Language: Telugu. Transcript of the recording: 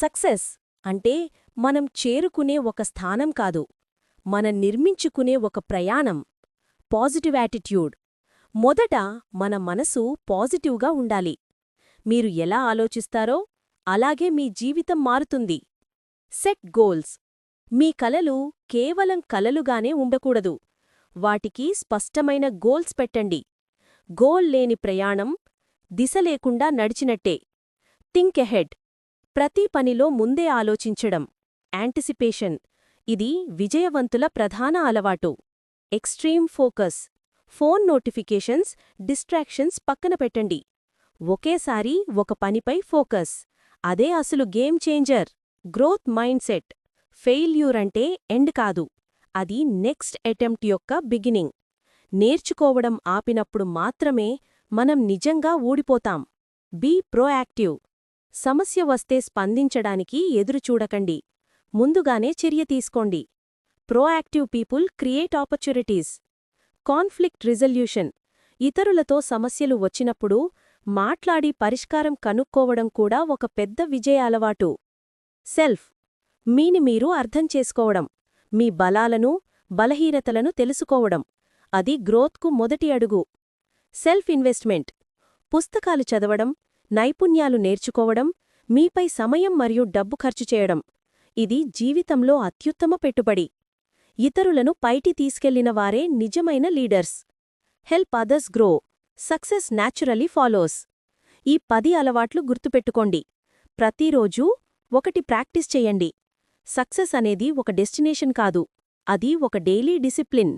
సక్సెస్ అంటే మనం చేరుకునే ఒక స్థానం కాదు మనం నిర్మించుకునే ఒక ప్రయాణం. Positive attitude. మొదట మన మనసు పాజిటివ్గా ఉండాలి. మీరు ఎలా ఆలోచిస్తారో అలాగే మీ జీవితం మారుతుంది. Set goals. మీ కలలు కేవలం కలలుగానే ఉండకూడదు. వాటికి స్పష్టమైన గోల్స్ పెట్టండి. గోల్ లేని ప్రయాణం దిశ లేకుండా నడిచినట్టే. Think ahead. ప్రతి పనిలో ముందే ఆలోచించడం. యాంటిసిపేషన్. ఇది విజయవంతుల ప్రధాన అలవాటు. Extreme focus. Phone notifications distractions పక్కన పెట్టండి. ఒకేసారి ఒక పనిపై ఫోకస్. అదే అసలు game changer. Growth mindset. Failure అంటే ఎండ్ కాదు. అది నెక్స్ట్ అటెంప్ట్ యొక్క బిగినింగ్. నేర్చుకోవడం ఆపినప్పుడు మాత్రమే మనం నిజంగా ఊడిపోతాం. Be proactive. సమస్య వస్తే స్పందించడానికి ఎదురుచూడకండి. ముందుగానే చర్య తీసుకోండి. Proactive people create opportunities conflict resolution ఇతరులతో సమస్యలు వచ్చినప్పుడు మాట్లాడి పరిష్కారం కనుక్కోవడం కూడా ఒక పెద్ద విజయ అలవాటు. సెల్ఫ్ మీని మీరు అర్థం చేసుకోవడం. మీ బలాలను బలహీనతలను తెలుసుకోవడం. అది గ్రోత్కు మొదటి అడుగు. సెల్ఫ్ ఇన్వెస్ట్మెంట్ పుస్తకాలు చదవడం నైపుణ్యాలు నేర్చుకోవడం మీపై సమయం మరియు డబ్బు ఖర్చు చేయడం. ఇది జీవితంలో అత్యుత్తమ పెట్టుబడి. ఇతరులను పైటి తీసుకెళ్ళిన వారే నిజమైన leaders. Help others grow. Success naturally follows. ఈ పది అలవాట్లు గుర్తుపెట్టుకోండి. ప్రతిరోజూ ఒకటి ప్రాక్టీస్ చేయండి. సక్సెస్ అనేది ఒక డెస్టినేషన్ కాదు. అది ఒక డైలీ డిసిప్లిన్.